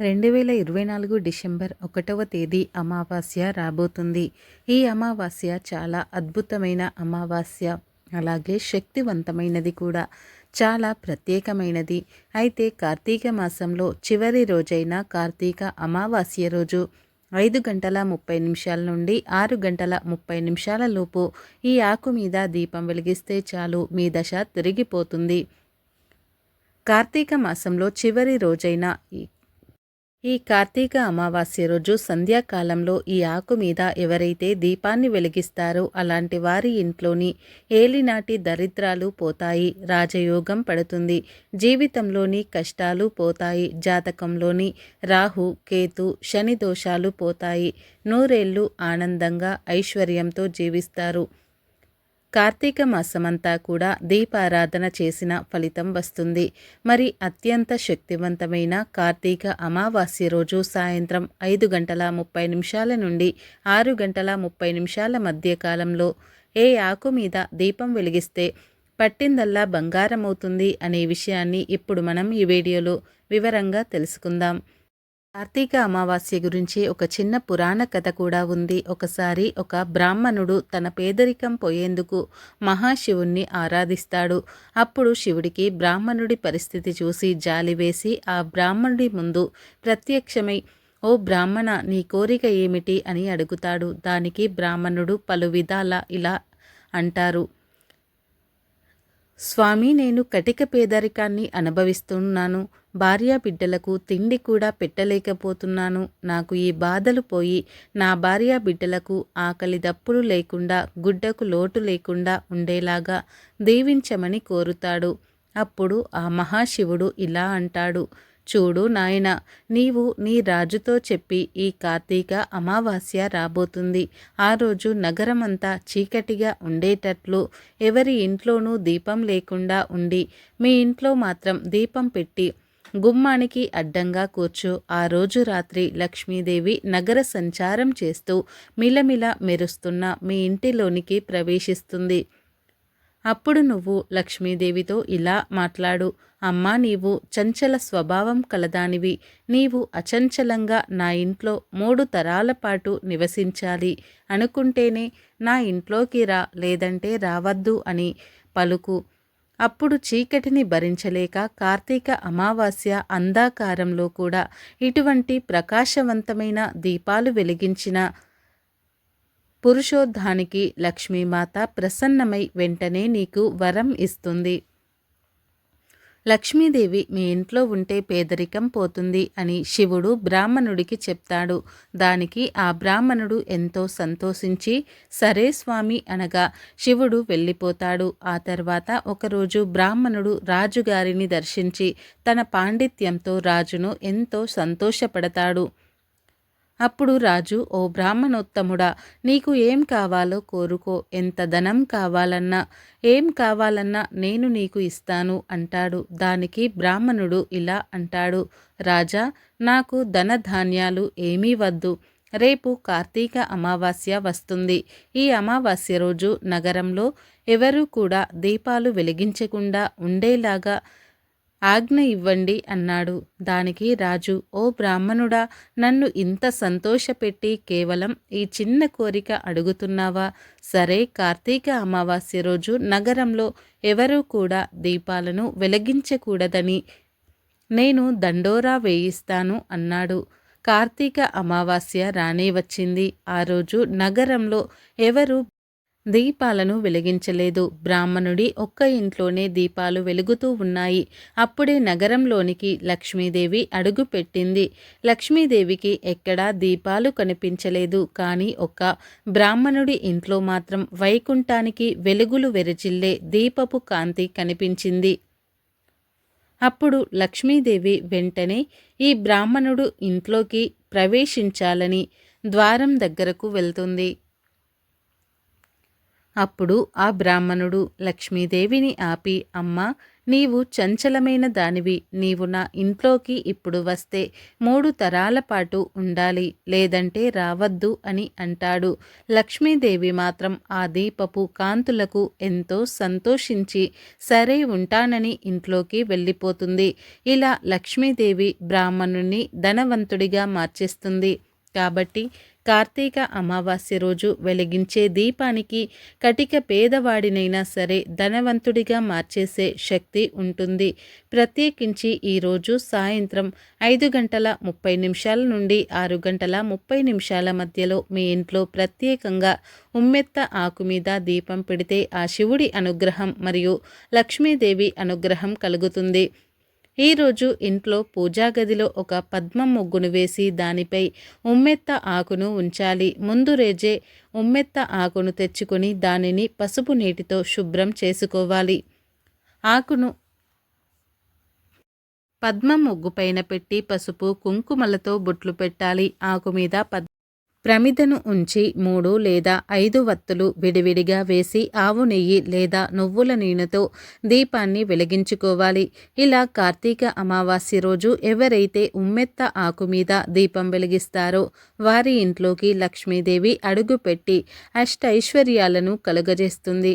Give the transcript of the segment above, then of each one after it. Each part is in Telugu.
రెండు వేల ఇరవై నాలుగు డిసెంబర్ ఒకటవ తేదీ అమావాస్య రాబోతుంది. ఈ అమావాస్య చాలా అద్భుతమైన అమావాస్య. అలాగే శక్తివంతమైనది కూడా. చాలా ప్రత్యేకమైనది. అయితే కార్తీక మాసంలో చివరి రోజైన కార్తీక అమావాస్య రోజు ఐదు గంటల ముప్పై నిమిషాల నుండి ఆరు గంటల ముప్పై నిమిషాల లోపు ఈ ఆకు మీద దీపం వెలిగిస్తే చాలు మీ దశ తిరిగిపోతుంది. కార్తీక మాసంలో చివరి రోజైన ఈ కార్తీక అమావాస్య రోజు సంధ్యాకాలంలో ఈ ఆకు మీద ఎవరైతే దీపాన్ని వెలిగిస్తారో అలాంటి వారి ఇంట్లోని ఏలినాటి దరిద్రాలు పోతాయి రాజయోగం పడుతుంది జీవితంలోని కష్టాలు పోతాయి జాతకంలోని రాహు కేతు శని దోషాలు పోతాయి. నూరేళ్ళు ఆనందంగా ఐశ్వర్యంతో జీవిస్తారు. కార్తీక మాసమంతా కూడా దీపారాధన చేసిన ఫలితం వస్తుంది. మరి అత్యంత శక్తివంతమైన కార్తీక అమావాస్య రోజు సాయంత్రం ఐదు గంటల ముప్పై నిమిషాల నుండి ఆరు గంటల ముప్పై నిమిషాల మధ్య కాలంలో ఏ ఆకు మీద దీపం వెలిగిస్తే పట్టిందల్లా బంగారం అవుతుంది అనే విషయాన్ని ఇప్పుడు మనం ఈ వీడియోలో వివరంగా తెలుసుకుందాం. కార్తీక అమావాస్య గురించి ఒక చిన్న పురాణ కథ కూడా ఉంది. ఒకసారి ఒక బ్రాహ్మణుడు తన పేదరికం పోయేందుకు మహాశివుణ్ణి ఆరాధిస్తాడు. అప్పుడు శివుడికి బ్రాహ్మణుడి పరిస్థితి చూసి జాలి వేసి ఆ బ్రాహ్మణుడి ముందు ప్రత్యక్షమై ఓ బ్రాహ్మణ నీ కోరిక ఏమిటి? అని అడుగుతాడు. దానికి బ్రాహ్మణుడు పలు విధాల ఇలా అంటారు. స్వామి నేను కటిక పేదరికాన్ని అనుభవిస్తున్నాను. భార్యా బిడ్డలకు తిండి కూడా పెట్టలేకపోతున్నాను. నాకు ఈ బాధలు పోయి నా భార్య బిడ్డలకు ఆకలి దప్పులు లేకుండా గుడ్డకు లోటు లేకుండా ఉండేలాగా దీవించమని కోరుతాడు. అప్పుడు ఆ మహాశివుడు ఇలా అంటాడు చూడు నాయన నీవు నీ రాజుతో చెప్పి ఈ కార్తీక అమావాస్య రాబోతుంది. ఆ రోజు నగరమంతా చీకటిగా ఉండేటట్లు ఎవరి ఇంట్లోనూ దీపం లేకుండా ఉండి మీ ఇంట్లో మాత్రం దీపం పెట్టి గుమ్మానికి అడ్డంగా కూర్చో. ఆ రోజు రాత్రి లక్ష్మీదేవి నగర సంచారం చేస్తూ మిలమిల మెరుస్తున్న మీ ఇంటిలోనికి ప్రవేశిస్తుంది. అప్పుడు నువ్వు లక్ష్మీదేవితో ఇలా మాట్లాడు. అమ్మా నీవు చంచల స్వభావం కలదానివి. నీవు అచంచలంగా నా ఇంట్లో మూడు తరాల పాటు నివసించాలి. అనుకుంటేనే నా ఇంట్లోకి రా లేదంటే రావద్దు అని పలుకు. అప్పుడు చీకటిని భరించలేక కార్తీక అమావాస్య అంధాకారంలో కూడా ఇటువంటి ప్రకాశవంతమైన దీపాలు వెలిగించిన పురుషోద్ధానికి లక్ష్మీమాత ప్రసన్నమై వెంటనే నీకు వరం ఇస్తుంది. లక్ష్మీదేవి మీ ఇంట్లో ఉంటే పేదరికం పోతుంది అని శివుడు బ్రాహ్మణుడికి చెప్తాడు. దానికి ఆ బ్రాహ్మణుడు ఎంతో సంతోషించి సరే స్వామి అనగా శివుడు వెళ్ళిపోతాడు. ఆ తర్వాత ఒకరోజు బ్రాహ్మణుడు రాజుగారిని దర్శించి తన పాండిత్యంతో రాజును ఎంతో సంతోషపడతాడు. అప్పుడు రాజు ఓ బ్రాహ్మణోత్తముడా నీకు ఏం కావాలో కోరుకో. ఎంత ధనం కావాలన్నా ఏం కావాలన్నా నేను నీకు ఇస్తాను అంటాడు. దానికి బ్రాహ్మణుడు ఇలా అంటాడు. రాజా నాకు ధనధాన్యాలు ఏమీ వద్దు. రేపు కార్తీక అమావాస్య వస్తుంది. ఈ అమావాస్య రోజు నగరంలో ఎవరూ కూడా దీపాలు వెలిగించకుండా ఉండేలాగా ఆజ్ఞ ఇవ్వండి అన్నాడు. దానికి రాజు ఓ బ్రాహ్మణుడా నన్ను ఇంత సంతోషపెట్టి కేవలం ఈ చిన్న కోరిక అడుగుతున్నావా? సరే కార్తీక అమావాస్య రోజు నగరంలో ఎవరూ కూడా దీపాలను వెలిగించకూడదని నేను దండోరా వేయిస్తాను అన్నాడు. కార్తీక అమావాస్య రానే వచ్చింది. ఆ రోజు నగరంలో ఎవరు దీపాలను వెలిగించలేదు. బ్రాహ్మణుడి ఒక్క ఇంట్లోనే దీపాలు వెలుగుతూ ఉన్నాయి. అప్పుడే నగరంలోనికి లక్ష్మీదేవి అడుగు పెట్టింది లక్ష్మీదేవికి ఎక్కడా దీపాలు కనిపించలేదు. కానీ ఒక్క బ్రాహ్మణుడి ఇంట్లో మాత్రం వైకుంఠానికి వెలుగులు వెరచిల్లే దీపపు కాంతి కనిపించింది. అప్పుడు లక్ష్మీదేవి వెంటనే ఈ బ్రాహ్మణుడు ఇంట్లోకి ప్రవేశించాలని ద్వారం దగ్గరకు వెళ్తుంది. అప్పుడు ఆ బ్రాహ్మణుడు లక్ష్మీదేవిని ఆపి అమ్మ నీవు చంచలమైన దానివి నీవు నా ఇంట్లోకి ఇప్పుడు వస్తే మూడు తరాల పాటు ఉండాలి లేదంటే రావద్దు అని అంటాడు. లక్ష్మీదేవి మాత్రం ఆ దీపపు కాంతులకు ఎంతో సంతోషించి సరే ఉంటానని ఇంట్లోకి వెళ్ళిపోతుంది. ఇలా లక్ష్మీదేవి బ్రాహ్మణుని ధనవంతుడిగా మార్చేస్తుంది. కాబట్టి కార్తీక అమావాస్య రోజు వెలిగించే దీపానికి కటిక పేదవాడినైనా సరే ధనవంతుడిగా మార్చేసే శక్తి ఉంటుంది. ప్రత్యేకించి ఈరోజు సాయంత్రం ఐదు గంటల ముప్పై నిమిషాల నుండి ఆరు గంటల ముప్పై నిమిషాల మధ్యలో మీ ఇంట్లో ప్రత్యేకంగా ఉమ్మెత్త ఆకు మీద దీపం పెడితే ఆ శివుడి అనుగ్రహం మరియు లక్ష్మీదేవి అనుగ్రహం కలుగుతుంది. ఈరోజు ఇంట్లో పూజా గదిలో ఒక పద్మం ముగ్గును వేసి దానిపై ఉమ్మెత్త ఆకును ఉంచాలి. ముందు రేజే ఉమ్మెత్త ఆకును తెచ్చుకొని దానిని పసుపు నీటితో శుభ్రం చేసుకోవాలి. ఆకును పద్మం ముగ్గు పైన పెట్టి పసుపు కుంకుమలతో బొట్లు పెట్టాలి. ఆకు మీద పద్ ప్రమిదను ఉంచి మూడు లేదా ఐదు వత్తులు విడివిడిగా వేసి ఆవు నెయ్యి లేదా నువ్వుల నూనెతో దీపాన్ని వెలిగించుకోవాలి. ఇలా కార్తీక అమావాస్య రోజు ఎవరైతే ఉమ్మెత్త ఆకు మీద దీపం వెలిగిస్తారో వారి ఇంట్లోకి లక్ష్మీదేవి అడుగుపెట్టి అష్టైశ్వర్యాలను కలుగజేస్తుంది.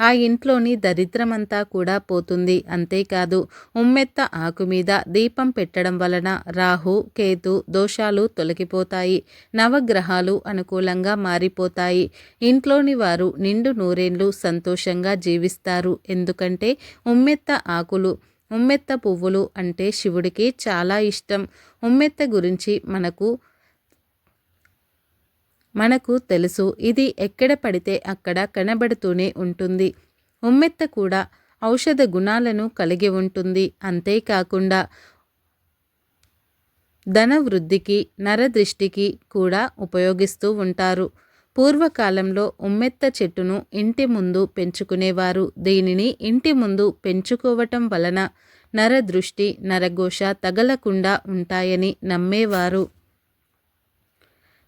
ఆ ఇంట్లోని దరిద్రమంతా కూడా పోతుంది. అంతేకాదు ఉమ్మెత్త ఆకు మీద దీపం పెట్టడం వలన రాహు కేతు దోషాలు తొలగిపోతాయి. నవగ్రహాలు అనుకూలంగా మారిపోతాయి. ఇంట్లోని వారు నిండు నూరేళ్ళు సంతోషంగా జీవిస్తారు. ఎందుకంటే ఉమ్మెత్త ఆకులు ఉమ్మెత్త పువ్వులు అంటే శివుడికి చాలా ఇష్టం. ఉమ్మెత్త గురించి మనకు మనకు తెలుసు ఇది ఎక్కడ పడితే అక్కడ కనబడుతూనే ఉంటుంది. ఉమ్మెత్త కూడా ఔషధ గుణాలను కలిగి ఉంటుంది. అంతేకాకుండా ధన వృద్ధికి నరదృష్టికి కూడా ఉపయోగిస్తూ ఉంటారు. పూర్వకాలంలో ఉమ్మెత్త చెట్టును ఇంటి ముందు పెంచుకునేవారు. దీనిని ఇంటి ముందు పెంచుకోవటం వలన నరదృష్టి నరఘోష తగలకుండా ఉంటాయని నమ్మేవారు.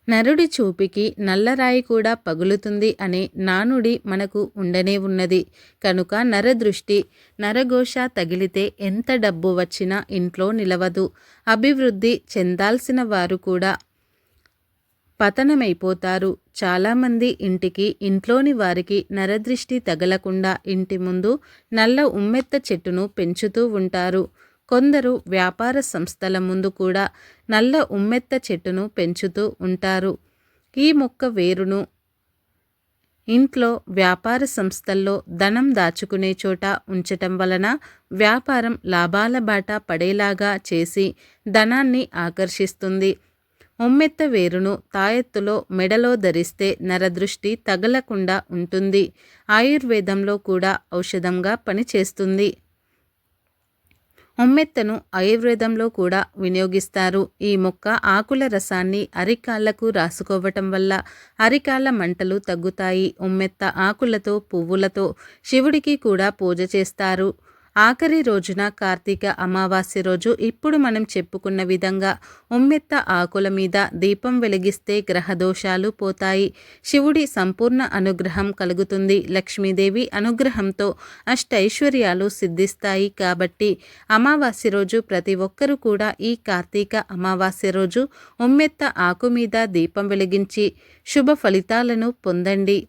నరుడి చూపికి నల్లరాయి కూడా పగులుతుంది అనే నానుడి మనకు ఉండనే ఉన్నది. కనుక నరదృష్టి నరఘోష తగిలితే ఎంత డబ్బు వచ్చినా ఇంట్లో నిలవదు. అభివృద్ధి చెందాల్సిన వారు కూడా పతనమైపోతారు. చాలామంది ఇంటికి ఇంట్లోని వారికి నరదృష్టి తగలకుండా ఇంటి ముందు నల్ల ఉమ్మెత్త చెట్టును పెంచుతూ ఉంటారు. కొందరు వ్యాపార సంస్థల ముందు కూడా నల్ల ఉమ్మెత్త చెట్టును పెంచుతూ ఉంటారు. ఈ మొక్క వేరును ఇంట్లో వ్యాపార సంస్థల్లో ధనం దాచుకునే చోట ఉంచటం వలన వ్యాపారం లాభాల బాట పడేలాగా చేసి ధనాన్ని ఆకర్షిస్తుంది. ఉమ్మెత్త వేరును తాయెత్తులో మెడలో ధరిస్తే నరదృష్టి తగలకుండా ఉంటుంది. ఆయుర్వేదంలో కూడా ఔషధంగా పనిచేస్తుంది. ఉమ్మెత్తను ఆయుర్వేదంలో కూడా వినియోగిస్తారు. ఈ మొక్క ఆకుల రసాన్ని అరికాళ్ళకు రాసుకోవటం వల్ల అరికాళ్ళ మంటలు తగ్గుతాయి. ఉమ్మెత్త ఆకులతో పువ్వులతో శివుడికి కూడా పూజ చేస్తారు. ఆఖరి రోజున కార్తీక అమావాస్య రోజు ఇప్పుడు మనం చెప్పుకున్న విధంగా ఉమ్మెత్త ఆకుల మీద దీపం వెలిగిస్తే గ్రహదోషాలు పోతాయి. శివుడి సంపూర్ణ అనుగ్రహం కలుగుతుంది. లక్ష్మీదేవి అనుగ్రహంతో అష్టైశ్వర్యాలు సిద్ధిస్తాయి కాబట్టి అమావాస్య రోజు ప్రతి ఒక్కరూ కూడా ఈ కార్తీక అమావాస్య రోజు ఉమ్మెత్త ఆకు మీద దీపం వెలిగించి శుభ ఫలితాలను పొందండి.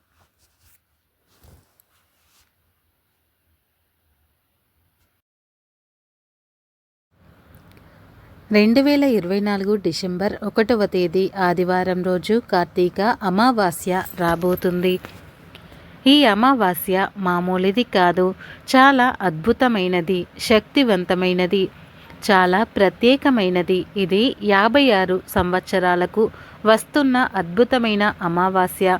రెండు వేల ఇరవై నాలుగు డిసెంబర్ ఒకటవ తేదీ ఆదివారం రోజు కార్తీక అమావాస్య రాబోతుంది. ఈ అమావాస్య మామూలుది కాదు చాలా అద్భుతమైనది శక్తివంతమైనది చాలా ప్రత్యేకమైనది. ఇది యాభై ఆరు సంవత్సరాలకు వస్తున్న అద్భుతమైన అమావాస్య.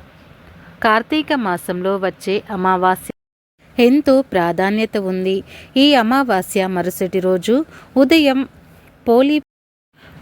కార్తీక మాసంలో వచ్చే అమావాస్య ఎంతో ప్రాధాన్యత ఉంది. ఈ అమావాస్య మరుసటి రోజు ఉదయం పోలీ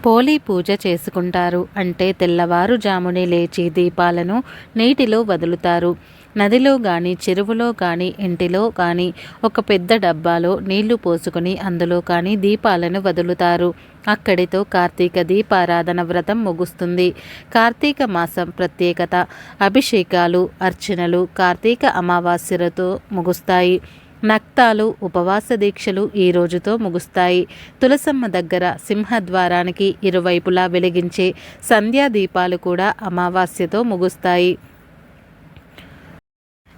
పోలీ పూజ చేసుకుంటారు. అంటే తెల్లవారుజామునే లేచి దీపాలను నీటిలో వదులుతారు. నదిలో కానీ చెరువులో కానీ ఇంటిలో కానీ ఒక పెద్ద డబ్బాలో నీళ్ళు పోసుకుని అందులో కానీ దీపాలను వదులుతారు. అక్కడితో కార్తీక దీపారాధన వ్రతం ముగుస్తుంది. కార్తీక మాసం ప్రత్యేకత అభిషేకాలు అర్చనలు కార్తీక అమావాస్యలతో ముగుస్తాయి. నక్తాలు ఉపవాస దీక్షలు ఈ రోజుతో ముగుస్తాయి. తులసమ్మ దగ్గర సింహద్వారానికి ఇరువైపులా వెలిగించే సంధ్యా దీపాలు కూడా అమావాస్యతో ముగుస్తాయి.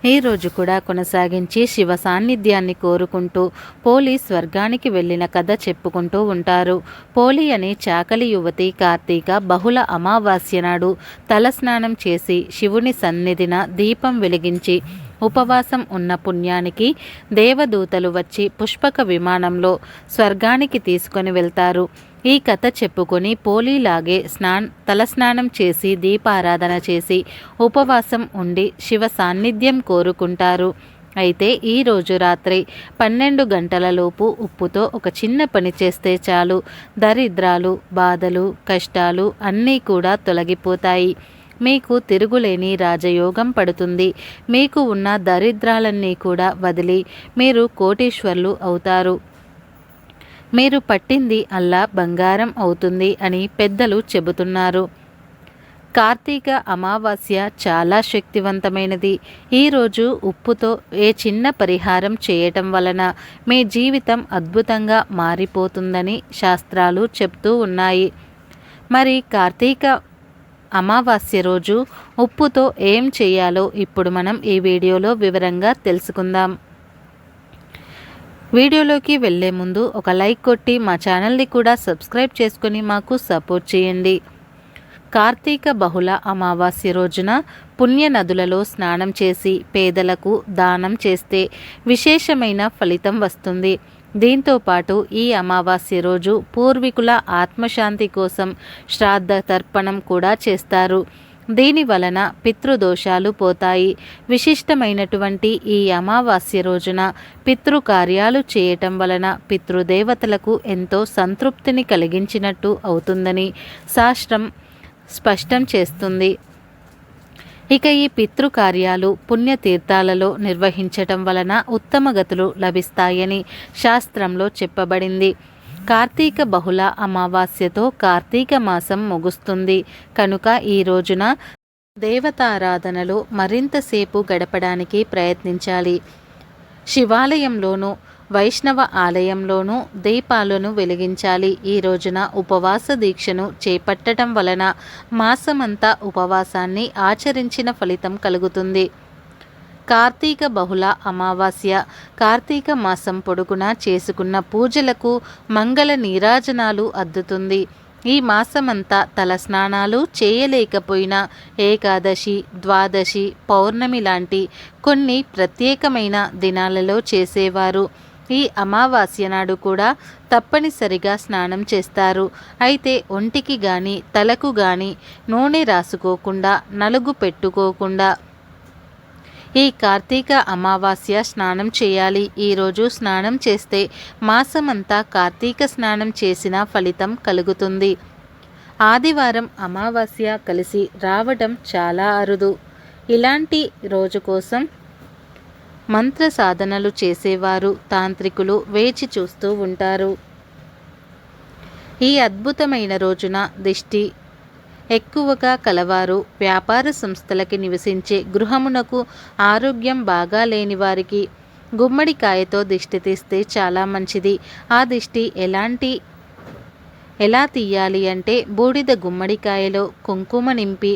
ఈ రోజు కూడా కొనసాగించి శివ సాన్నిధ్యాన్ని కోరుకుంటూ పోలి స్వర్గానికి వెళ్ళిన కథ చెప్పుకుంటూ ఉంటారు. పోలి అనే చాకలి యువతి కార్తీక బహుళ అమావాస్య నాడు తలస్నానం చేసి శివుని సన్నిధిన దీపం వెలిగించి ఉపవాసం ఉన్న పుణ్యానికి దేవదూతలు వచ్చి పుష్పక విమానంలో స్వర్గానికి తీసుకొని వెళ్తారు. ఈ కథ చెప్పుకొని పోలీలాగే స్నాన్ తలస్నానం చేసి దీపారాధన చేసి ఉపవాసం ఉండి శివ సాన్నిధ్యం కోరుకుంటారు. అయితే ఈరోజు రాత్రి పన్నెండు గంటలలోపు ఉప్పుతో ఒక చిన్న పని చేస్తే చాలు. దరిద్రాలు బాధలు కష్టాలు అన్నీ కూడా తొలగిపోతాయి. మీకు తిరుగులేని రాజయోగం పడుతుంది. మీకు ఉన్న దరిద్రాలన్నీ కూడా వదిలి మీరు కోటీశ్వర్లు అవుతారు. మీరు పట్టింది అల్లా బంగారం అవుతుంది అని పెద్దలు చెబుతున్నారు. కార్తీక అమావాస్య చాలా శక్తివంతమైనది. ఈరోజు ఉప్పుతో ఏ చిన్న పరిహారం చేయటం వలన మీ జీవితం అద్భుతంగా మారిపోతుందని శాస్త్రాలు చెప్తూ ఉన్నాయి. మరి కార్తీక అమావాస్య రోజు ఉప్పుతో ఏం చేయాలో ఇప్పుడు మనం ఈ వీడియోలో వివరంగా తెలుసుకుందాం. వీడియోలోకి వెళ్ళే ముందు ఒక లైక్ కొట్టి మా ఛానల్ని కూడా సబ్స్క్రైబ్ చేసుకొని మాకు సపోర్ట్ చేయండి. కార్తీక బహుళ అమావాస్య రోజున పుణ్య నదులలో స్నానం చేసి పేదలకు దానం చేస్తే విశేషమైన ఫలితం వస్తుంది. దీంతో పాటు ఈ అమావాస్య రోజు పూర్వీకుల ఆత్మశాంతి కోసం శ్రాద్ధ తర్పణం కూడా చేస్తారు. దీని వలన పితృదోషాలు పోతాయి. విశిష్టమైనటువంటి ఈ అమావాస్య రోజున పితృకార్యాలు చేయటం వలన పితృదేవతలకు ఎంతో సంతృప్తిని కలిగించినట్టు అవుతుందని శాస్త్రం స్పష్టం చేస్తుంది. ఇక ఈ పితృకార్యాలు పుణ్యతీర్థాలలో నిర్వహించటం వలన ఉత్తమ గతులు లభిస్తాయని శాస్త్రంలో చెప్పబడింది. కార్తీక బహుళ అమావాస్యతో కార్తీక మాసం ముగుస్తుంది. కనుక ఈ రోజున దేవతారాధనలో మరింతసేపు గడపడానికి ప్రయత్నించాలి. శివాలయంలోనూ వైష్ణవ ఆలయంలోనూ దీపాలను వెలిగించాలి. ఈ రోజున ఉపవాస దీక్షను చేపట్టడం వలన మాసమంతా ఉపవాసాన్ని ఆచరించిన ఫలితం కలుగుతుంది. కార్తీక బహుళ అమావాస్య కార్తీక మాసం పొడుగునా చేసుకున్న పూజలకు మంగళ నీరాజనాలు అద్దుతుంది. ఈ మాసమంతా తల స్నానాలు చేయలేకపోయినా ఏకాదశి ద్వాదశి పౌర్ణమి లాంటి కొన్ని ప్రత్యేకమైన దినాలలో చేసేవారు. ఈ అమావాస్య నాడు కూడా తప్పనిసరిగా స్నానం చేస్తారు. అయితే ఒంటికి కానీ తలకు కానీ నూనె రాసుకోకుండా నలుగు పెట్టుకోకుండా ఈ కార్తీక అమావాస్య స్నానం చేయాలి. ఈరోజు స్నానం చేస్తే మాసమంతా కార్తీక స్నానం చేసిన ఫలితం కలుగుతుంది. ఆదివారం అమావాస్య కలిసి రావడం చాలా అరుదు. ఇలాంటి రోజు కోసం మంత్ర సాధనలు చేసేవారు తాంత్రికులు వేచి చూస్తూ ఉంటారు. ఈ అద్భుతమైన రోజున దిష్టి ఎక్కువగా కలవారు వ్యాపార సంస్థలకి నివసించే గృహమునకు ఆరోగ్యం బాగా లేని వారికి గుమ్మడికాయతో దిష్టి తీస్తే చాలా మంచిది. ఆ దిష్టి ఎలాంటి ఎలా తీయాలి అంటే బూడిద గుమ్మడికాయలో కుంకుమ నింపి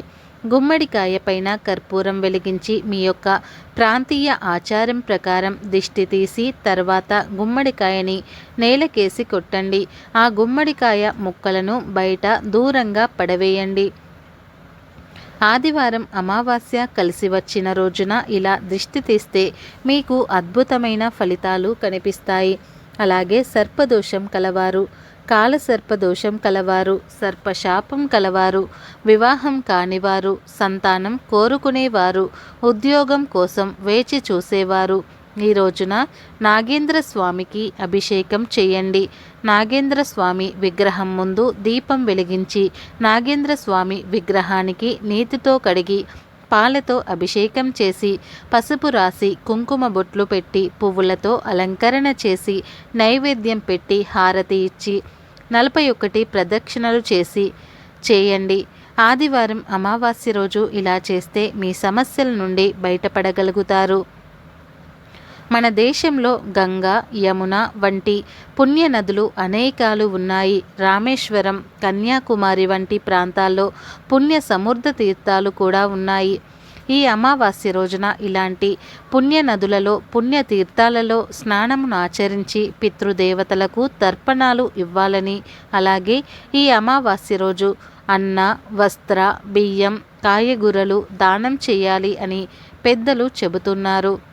గుమ్మడికాయ పైన కర్పూరం వెలిగించి మీ యొక్క ప్రాంతీయ ఆచారం ప్రకారం దిష్టి తీసి తర్వాత గుమ్మడికాయని నేలకేసి కొట్టండి. ఆ గుమ్మడికాయ ముక్కలను బయట దూరంగా పడవేయండి. ఆదివారం అమావాస్య కలిసి వచ్చిన రోజున ఇలా దిష్టి తీస్తే మీకు అద్భుతమైన ఫలితాలు కనిపిస్తాయి. అలాగే సర్పదోషం కలవారు. కాలసర్పదోషం కలవారు సర్పశాపం కలవారు వివాహం కానివారు సంతానం కోరుకునేవారు ఉద్యోగం కోసం వేచి చూసేవారు. ఈ రోజున నాగేంద్ర స్వామికి అభిషేకం చేయండి. నాగేంద్ర స్వామి విగ్రహం ముందు దీపం వెలిగించి నాగేంద్ర స్వామి విగ్రహానికి నీతితో కడిగి పాలతో అభిషేకం చేసి పసుపు రాసి కుంకుమ బొట్లు పెట్టి పువ్వులతో అలంకరణ చేసి నైవేద్యం పెట్టి హారతి ఇచ్చి నలభై ఒకటి ప్రదక్షిణలు చేసి చేయండి. ఆదివారం అమావాస్య రోజు ఇలా చేస్తే మీ సమస్యల నుండి బయటపడగలుగుతారు. మన దేశంలో గంగా యమున వంటి పుణ్య నదులు అనేకాలు ఉన్నాయి. రామేశ్వరం కన్యాకుమారి వంటి ప్రాంతాల్లో పుణ్య సముద్ర తీర్థాలు కూడా ఉన్నాయి. ఈ అమావాస్య రోజున ఇలాంటి పుణ్య నదులలో పుణ్య తీర్థాలలో స్నానమును ఆచరించి పితృదేవతలకు తర్పణాలు ఇవ్వాలని అలాగే ఈ అమావాస్య రోజు అన్న వస్త్ర బియ్యం కాయగూరలు దానం చేయాలి అని పెద్దలు చెబుతున్నారు.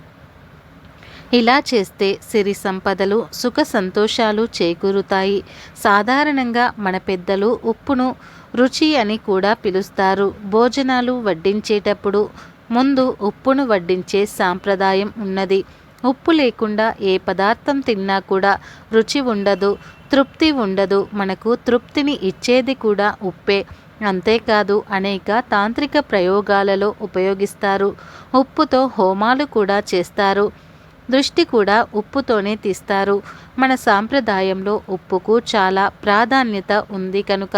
ఇలా చేస్తే సిరి సంపదలు సుఖ సంతోషాలు చేకూరుతాయి. సాధారణంగా మన పెద్దలు ఉప్పును రుచి అని కూడా పిలుస్తారు. భోజనాలు వడ్డించేటప్పుడు ముందు ఉప్పును వడ్డించే సాంప్రదాయం ఉన్నది. ఉప్పు లేకుండా ఏ పదార్థం తిన్నా కూడా రుచి ఉండదు తృప్తి ఉండదు. మనకు తృప్తిని ఇచ్చేది కూడా ఉప్పే. అంతేకాదు అనేక తాంత్రిక ప్రయోగాలలో ఉపయోగిస్తారు. ఉప్పుతో హోమాలు కూడా చేస్తారు. దృష్టి కూడా ఉప్పుతోనే తీస్తారు. మన సాంప్రదాయంలో ఉప్పుకు చాలా ప్రాధాన్యత ఉంది కనుక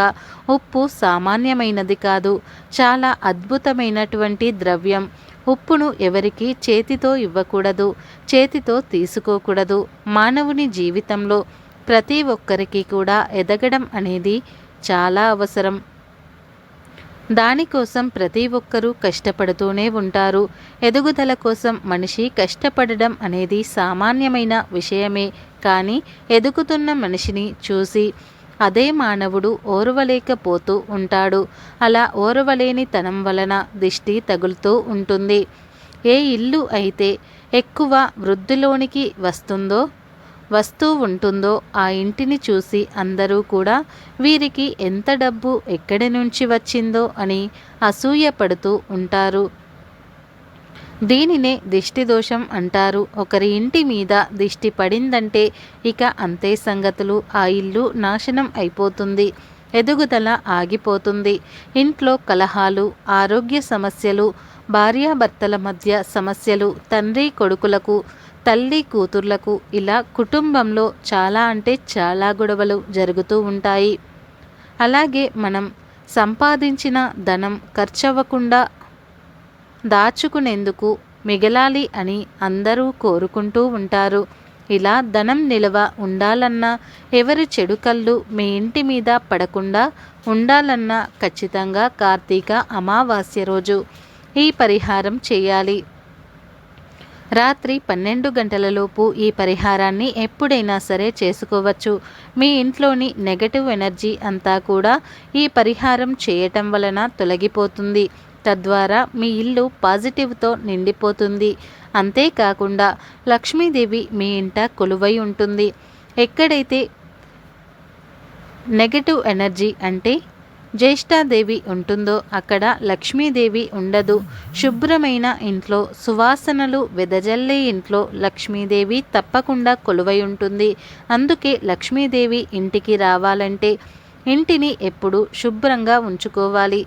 ఉప్పు సామాన్యమైనది కాదు చాలా అద్భుతమైనటువంటి ద్రవ్యం. ఉప్పును ఎవరికి చేతితో ఇవ్వకూడదు చేతితో తీసుకోకూడదు. మానవుని జీవితంలో ప్రతి ఒక్కరికి కూడా ఎదగడం అనేది చాలా అవసరం. దానికోసం ప్రతి ఒక్కరూ కష్టపడుతూనే ఉంటారు. ఎదుగుదల కోసం మనిషి కష్టపడడం అనేది సామాన్యమైన విషయమే. కానీ ఎదుగుతున్న మనిషిని చూసి అదే మానవుడు ఓర్వలేకపోతూ ఉంటాడు. అలా ఓర్వలేని తనం వలన దిష్టి తగులుతూ ఉంటుంది. ఏ ఇల్లు అయితే ఎక్కువ వృద్ధిలోనికి వస్తుందో వస్తూ ఉంటుందో ఆ ఇంటిని చూసి అందరూ కూడా వీరికి ఎంత డబ్బు ఎక్కడి నుంచి వచ్చిందో అని అసూయపడుతూ ఉంటారు. దీనినే దిష్టి దోషం అంటారు. ఒకరి ఇంటి మీద దిష్టి పడిందంటే ఇక అంతే సంగతులు. ఆ ఇల్లు నాశనం అయిపోతుంది. ఎదుగుదల ఆగిపోతుంది. ఇంట్లో కలహాలు ఆరోగ్య సమస్యలు భార్యాభర్తల మధ్య సమస్యలు తండ్రి కొడుకులకు తల్లి కూతుర్లకు ఇలా కుటుంబంలో చాలా అంటే చాలా గొడవలు జరుగుతూ ఉంటాయి. అలాగే మనం సంపాదించిన ధనం ఖర్చవ్వకుండా దాచుకునేందుకు మిగలాలి అని అందరూ కోరుకుంటూ ఉంటారు. ఇలా ధనం నిలవ ఉండాలన్నా ఎవరి చెడు కళ్ళు మీ ఇంటి మీద పడకుండా ఉండాలన్నా ఖచ్చితంగా కార్తీక అమావాస్య రోజు ఈ పరిహారం చేయాలి. రాత్రి పన్నెండు గంటలలోపు ఈ పరిహారాన్ని ఎప్పుడైనా సరే చేసుకోవచ్చు. మీ ఇంట్లోని నెగటివ్ ఎనర్జీ అంతా కూడా ఈ పరిహారం చేయటం వలన తొలగిపోతుంది. తద్వారా మీ ఇల్లు పాజిటివ్తో నిండిపోతుంది. అంతేకాకుండా లక్ష్మీదేవి మీ ఇంట కొలువై ఉంటుంది. ఎక్కడైతే నెగటివ్ ఎనర్జీ అంటే జ్యేష్ఠాదేవి ఉంటుందో అక్కడ లక్ష్మీదేవి ఉండదు. శుభ్రమైన ఇంట్లో సువాసనలు వెదజల్లే ఇంట్లో లక్ష్మీదేవి తప్పకుండా కొలువై ఉంటుంది. అందుకే లక్ష్మీదేవి ఇంటికి రావాలంటే ఇంటిని ఎప్పుడు శుభ్రంగా ఉంచుకోవాలి.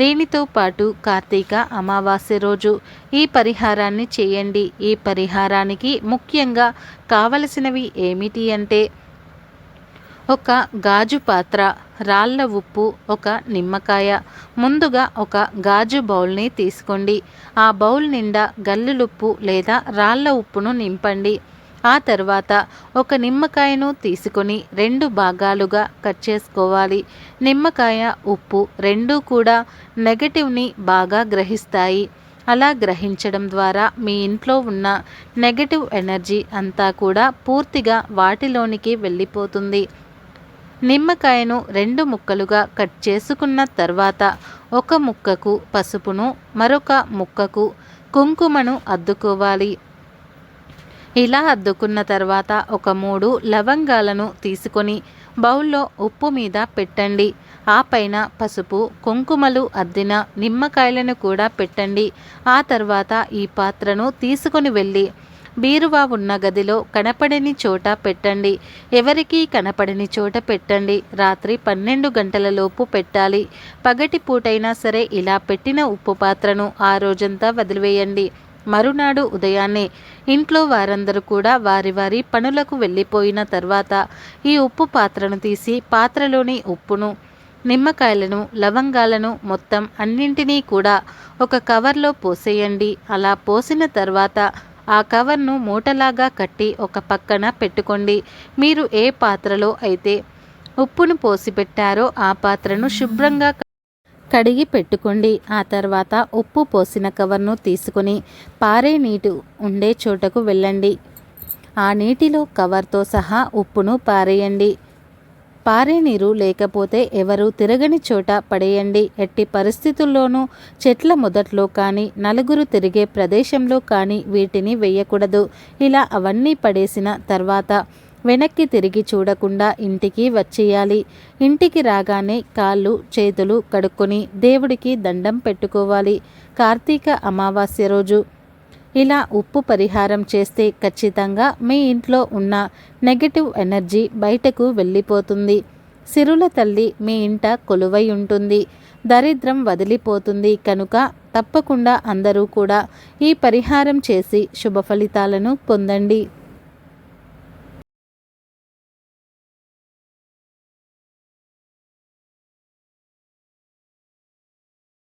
దీనితో పాటు కార్తీక అమావాస్య రోజు. ఈ పరిహారాన్ని చేయండి. ఈ పరిహారానికి ముఖ్యంగా కావలసినవి ఏమిటి అంటే ఒక గాజు పాత్ర రాళ్ళ ఉప్పు ఒక నిమ్మకాయ. ముందుగా ఒక గాజు బౌల్ని తీసుకోండి. ఆ బౌల్ నిండా గల్లులుప్పు లేదా రాళ్ళ ఉప్పును నింపండి. ఆ తర్వాత ఒక నిమ్మకాయను తీసుకొని రెండు భాగాలుగా కట్ చేసుకోవాలి. నిమ్మకాయ ఉప్పు రెండూ కూడా నెగటివ్ని బాగా గ్రహిస్తాయి. అలా గ్రహించడం ద్వారా మీ ఇంట్లో ఉన్న నెగటివ్ ఎనర్జీ అంతా కూడా పూర్తిగా వాటిలోనికి వెళ్ళిపోతుంది. నిమ్మకాయను రెండు ముక్కలుగా కట్ చేసుకున్న తర్వాత ఒక ముక్కకు పసుపును మరొక ముక్కకు కుంకుమను అద్దుకోవాలి. ఇలా అద్దుకున్న తర్వాత ఒక మూడు లవంగాలను తీసుకొని బౌల్లో ఉప్పు మీద పెట్టండి. ఆ పైన పసుపు కుంకుమలు అద్దిన నిమ్మకాయలను కూడా పెట్టండి. ఆ తర్వాత ఈ పాత్రను తీసుకొని వెళ్ళి బీరువా ఉన్న గదిలో కనపడని చోట పెట్టండి. ఎవరికీ కనపడని చోట పెట్టండి. రాత్రి పన్నెండు గంటలలోపు పెట్టాలి. పగటి పూటైనా సరే ఇలా పెట్టిన ఉప్పు పాత్రను ఆ రోజంతా వదిలివేయండి. మరునాడు ఉదయాన్నే ఇంట్లో వారందరూ కూడా వారి వారి పనులకు వెళ్ళిపోయిన తర్వాత ఈ ఉప్పు పాత్రను తీసి పాత్రలోని ఉప్పును నిమ్మకాయలను లవంగాలను మొత్తం అన్నింటినీ కూడా ఒక కవర్లో పోసేయండి. అలా పోసిన తర్వాత ఆ కవర్ను మూటలాగా కట్టి ఒక పక్కన పెట్టుకోండి. మీరు ఏ పాత్రలో అయితే ఉప్పును పోసి పెట్టారో ఆ పాత్రను శుభ్రంగా కడిగి పెట్టుకోండి. ఆ తర్వాత ఉప్పు పోసిన కవర్ను తీసుకుని పారే నీటి ఉండే చోటకు వెళ్ళండి. ఆ నీటిలో కవర్తో సహా ఉప్పును పారేయండి. పారే నీరు లేకపోతే ఎవరు తిరగని చోట పడేయండి. ఎట్టి పరిస్థితుల్లోనూ చెట్ల మొదట్లో కానీ నలుగురు తిరిగే ప్రదేశంలో కానీ వీటిని వేయకూడదు. ఇలా అవన్నీ పడేసిన తర్వాత వెనక్కి తిరిగి చూడకుండా ఇంటికి వచ్చేయాలి. ఇంటికి రాగానే కాళ్ళు చేతులు కడుక్కొని దేవుడికి దండం పెట్టుకోవాలి. కార్తీక అమావాస్య రోజు ఇలా ఉప్పు పరిహారం చేస్తే ఖచ్చితంగా మీ ఇంట్లో ఉన్న నెగటివ్ ఎనర్జీ బయటకు వెళ్ళిపోతుంది. సిరుల తల్లి మీ ఇంట కొలువై ఉంటుంది. దరిద్రం వదిలిపోతుంది కనుక తప్పకుండా అందరూ కూడా ఈ పరిహారం చేసి శుభ ఫలితాలను పొందండి.